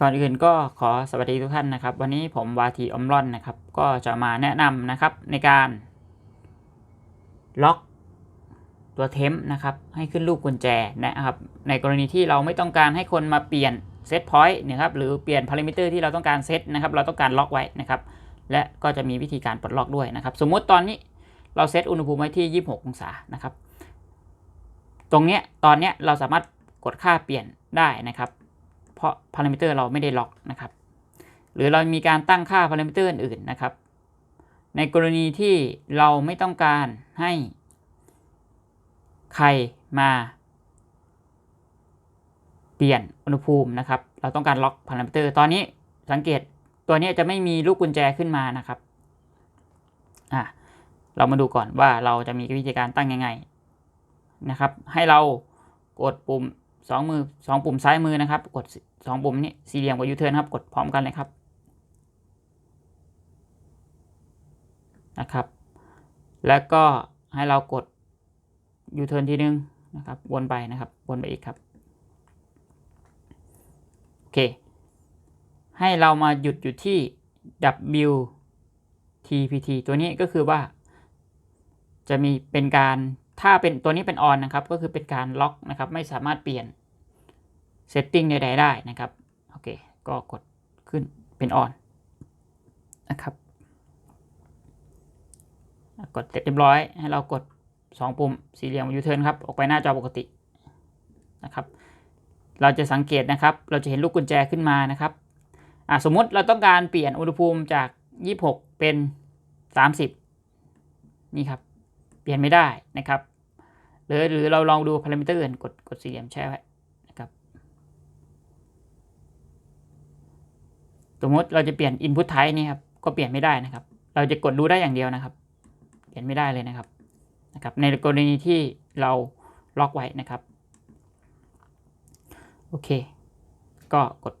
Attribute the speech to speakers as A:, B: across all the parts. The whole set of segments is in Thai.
A: ก่อนอื่นก็ขอสวัสดีทุกท่านนะครับ วันนี้ผมวาทีอมรอนนะครับ ก็จะมาแนะนำนะครับในการล็อกตัวเทมป์นะครับ ให้ขึ้นรูปกุญแจนะครับ ในกรณีที่เราไม่ต้องการให้คนมาเปลี่ยนเซตพอยต์นะครับหรือเปลี่ยนพารามิเตอร์ที่เราต้องการเซตนะครับ เราต้องการล็อกไว้นะครับ และก็จะมีวิธีการปลดล็อกด้วยนะครับ สมมุติตอนนี้เราเซตอุณหภูมิไว้ที่ 26 องศานะครับ ตรงเนี้ยตอนเนี้ยเราสามารถกดค่าเปลี่ยนได้นะครับ เพราะพารามิเตอร์เราไม่ได้ล็อกนะครับ หรือเรามีการตั้งค่าพารามิเตอร์อื่นๆนะครับ ในกรณีที่เราไม่ต้องการให้ใครมาเปลี่ยนอุณหภูมินะครับ เราต้องการล็อกพารามิเตอร์ ตอนนี้สังเกตตัวนี้จะไม่มีลูกกุญแจขึ้นมานะครับอะเรามาดูก่อนว่าเราจะมีวิธีการตั้งยังไงนะครับ ให้เรากดปุ่ม สองมือสองปุ่มซ้ายมือนะครับ กดสองปุ่มนี้สี่เหลี่ยมกับยูเทิร์นครับ กดพร้อมกันเลยครับนะครับ แล้วก็ให้เรากดยูเทิร์นทีนึงนะครับวนไปนะครับวนไปอีกครับโอเค ให้เรามาหยุดอยู่ที่ W TPT ตัวนี้ก็คือว่าจะมีเป็นการ ถ้าเป็นตัวนี้เป็นออนนะครับ ก็คือเป็นการล็อกนะครับ ไม่สามารถเปลี่ยนเซตติ้งใดๆได้นะครับ โอเค ก็กดขึ้นเป็นออนนะครับ กดเสร็จเรียบร้อย ให้เรากด 2 ปุ่มสี่เหลี่ยมยูเทิร์นครับ ออกไปหน้าจอปกตินะครับ เราจะสังเกตนะครับ เราจะเห็นลูกกุญแจขึ้นมานะครับสมมติเราต้องการเปลี่ยนอุณหภูมิจาก 26 เป็น 30 นี่ครับ ปลี่ยนไม่ได้นะครับ หรือหรือเราลองดูพารามิเตอร์อื่นกดกดสี่เหลี่ยมแช่ไว้นะครับ สมมติเราจะเปลี่ยน input type นี่ครับ ก็เปลี่ยนไม่ได้นะครับ เราจะกดดูได้อย่างเดียวนะครับ เปลี่ยนไม่ได้เลยนะครับ นะครับ ในกรณีที่เราล็อกไว้นะครับ โอเค ก็กด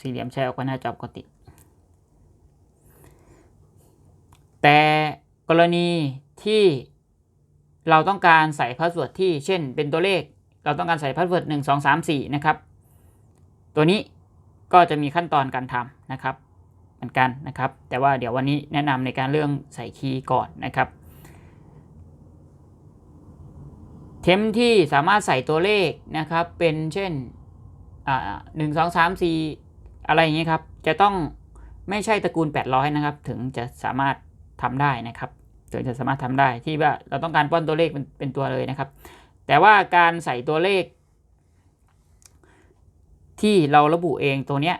A: สี่เหลี่ยมแชร์ออกมาหน้าจอปกติ แต่กรณีที่ เราต้องการใส่พาสเวิร์ดที่เช่นเป็นตัวเลข เราต้องการใส่พาสเวิร์ดหนึ่งสองสามสี่นะครับ ตัวนี้ก็จะมีขั้นตอนการทำนะครับ เหมือนกันนะครับ แต่ว่าเดี๋ยววันนี้แนะนำในการเรื่องใส่คีย์ก่อนนะครับเทมที่สามารถใส่ตัวเลขนะครับ เป็นเช่นหนึ่งสองสามสี่อะไรอย่างนี้ครับ จะต้องไม่ใช่ตระกูล 800 นะครับ ถึงจะสามารถทำได้นะครับ ถึงจะสามารถทำได้ที่ว่าเราต้องการป้อนตัวเลขเป็นเป็นตัวเลยนะครับ แต่ว่าการใส่ตัวเลข ที่เราระบุเองตัวเนี้ย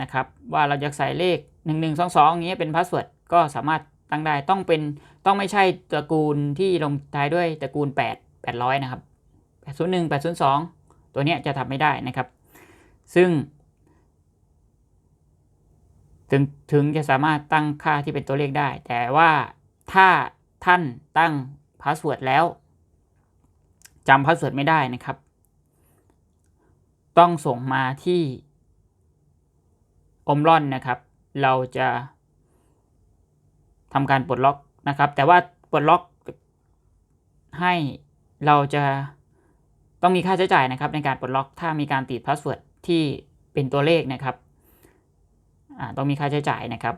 A: นะครับ ว่าเราจะใส่เลข 1 1 2 2อย่างเงี้ยเป็นพาสเวิร์ดก็สามารถตั้งได้ต้องเป็นต้องไม่ใช่ตระกูลที่ลงท้ายด้วยตระกูล 8 800 นะครับ 801 802 ตัวเนี้ยจะทำไม่ได้นะครับ ซึ่ง ถึงถึงจะสามารถตั้งค่าที่เป็นตัวเลขได้ แต่ว่า ถ้าท่านตั้งพาสเวิร์ดแล้วจำพาสเวิร์ดไม่ได้นะครับ ต้องส่งมาที่อมร่อนนะครับ เราจะทำการปลดล็อกนะครับ แต่ว่าปลดล็อกให้เราจะต้องมีค่าใช้จ่ายนะครับ ในการปลดล็อกถ้ามีการติดพาสเวิร์ดที่เป็นตัวเลขนะครับต้องมีค่าใช้จ่ายนะครับ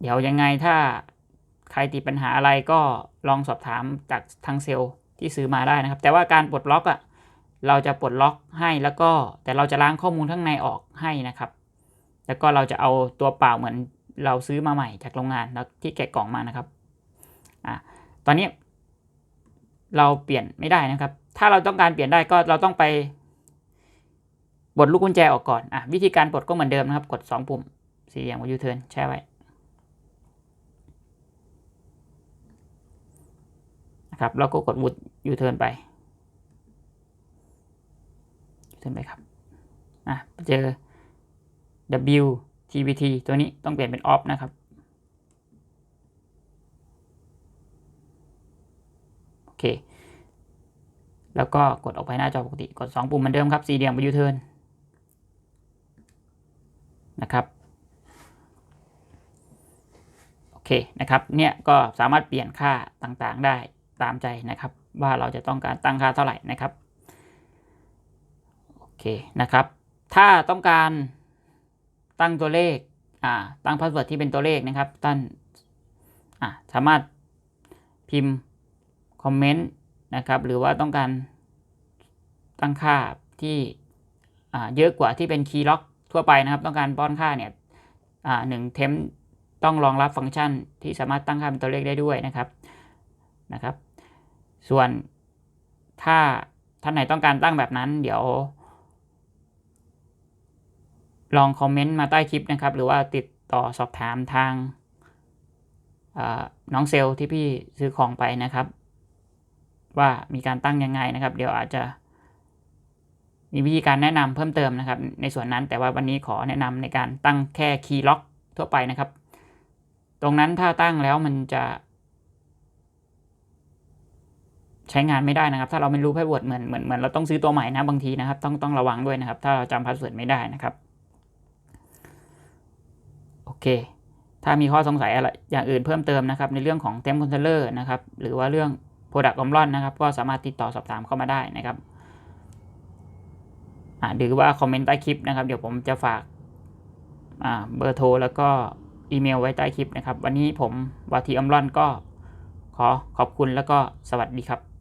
A: เดี๋ยวยังไงถ้า ใครติดปัญหาอะไรก็ลองสอบถามจากทางเซลล์ที่ซื้อมาได้นะครับ แต่ว่าการปลดล็อกอะเราจะปลดล็อกให้แล้วก็แต่เราจะล้างข้อมูลข้างในออกให้นะครับ แล้วก็เราจะเอาตัวเปล่าเหมือนเราซื้อมาใหม่จากโรงงานแล้วที่แกะกล่องมานะครับอ่าตอนนี้เราเปลี่ยนไม่ได้นะครับ ถ้าเราต้องการเปลี่ยนได้ก็เราต้องไปบดลูกกุญแจออกก่อนอะวิธีการปลดก็เหมือนเดิมนะครับ กด 2 ปุ่มสี่เหลี่ยมกับยูเทิร์นแช่ไว้ นะครับแล้วก็กดวุดยูเทิร์นไปยูเทิร์นไปครับอะเจอ W TBT ตัวนี้ต้องเปลี่ยนเป็น off นะครับโอเคแล้วก็กดออกไปหน้าจอปกติ กด 2 ปุ่มเหมือนเดิมครับสี่เหลี่ยมไปยูเทิร์นนะครับโอเคนะครับเนี่ยก็สามารถเปลี่ยนค่าต่างๆได้ ตามใจนะครับ ว่าเราจะต้องการตั้งค่าเท่าไหร่นะครับโอเคนะครับ ถ้าต้องการตั้งตัวเลขอ่าตั้งพาสเวิร์ดที่เป็นตัวเลขนะครับท่านอ่าสามารถพิมพ์คอมเมนต์นะครับหรือว่าต้องการตั้งค่าที่อ่าเยอะกว่าที่เป็นคีย์ล็อกทั่วไปนะครับ ต้องการป้อนค่าเนี่ยอ่าหนึ่งเทมต้องรองรับฟังก์ชันที่สามารถตั้งค่าเป็นตัวเลขได้ด้วยนะครับนะครับ ส่วนถ้าท่านไหนต้องการตั้งแบบนั้น เดี๋ยว ลองคอมเมนต์มาใต้คลิปนะครับ หรือว่าติดต่อสอบถามทางน้องเซลล์ที่พี่ซื้อของไปนะครับ ว่ามีการตั้งยังไงนะครับ เดี๋ยวอาจจะ มีวิธีการแนะนำเพิ่มเติมนะครับ ในส่วนนั้นแต่ว่าวันนี้ขอแนะนำในการตั้งแค่คีย์ล็อกทั่วไปนะครับ ตรงนั้นถ้าตั้งแล้วมันจะ ใช้งานไม่ได้นะครับ ถ้าเราไม่รู้พาสเวิร์ดเหมือนเหมือนเหมือนเราต้องซื้อตัวใหม่นะบางทีนะครับ ต้องต้องระวังด้วยนะครับ ถ้าเราจำพาสเวิร์ดไม่ได้นะครับ โอเค ถ้ามีข้อสงสัยอะไรอย่างอื่นเพิ่มเติมนะครับ ในเรื่องของเทมคอนเทนเลอร์นะครับ หรือว่าเรื่อง Product o m r o n นะครับ ก็สามารถติดต่อสอบถามเข้ามาได้นะครับหรือว่าคอมเมนต์ใต้คลิปนะครับ เดี๋ยวผมจะฝากาเบอร์โทรแล้วก็อีเมลไว้ใต้คลิปนะครับ วันนี้ผมวาทีอมรอนก็ขอขอบคุณแล้วก็สวัสดีครับ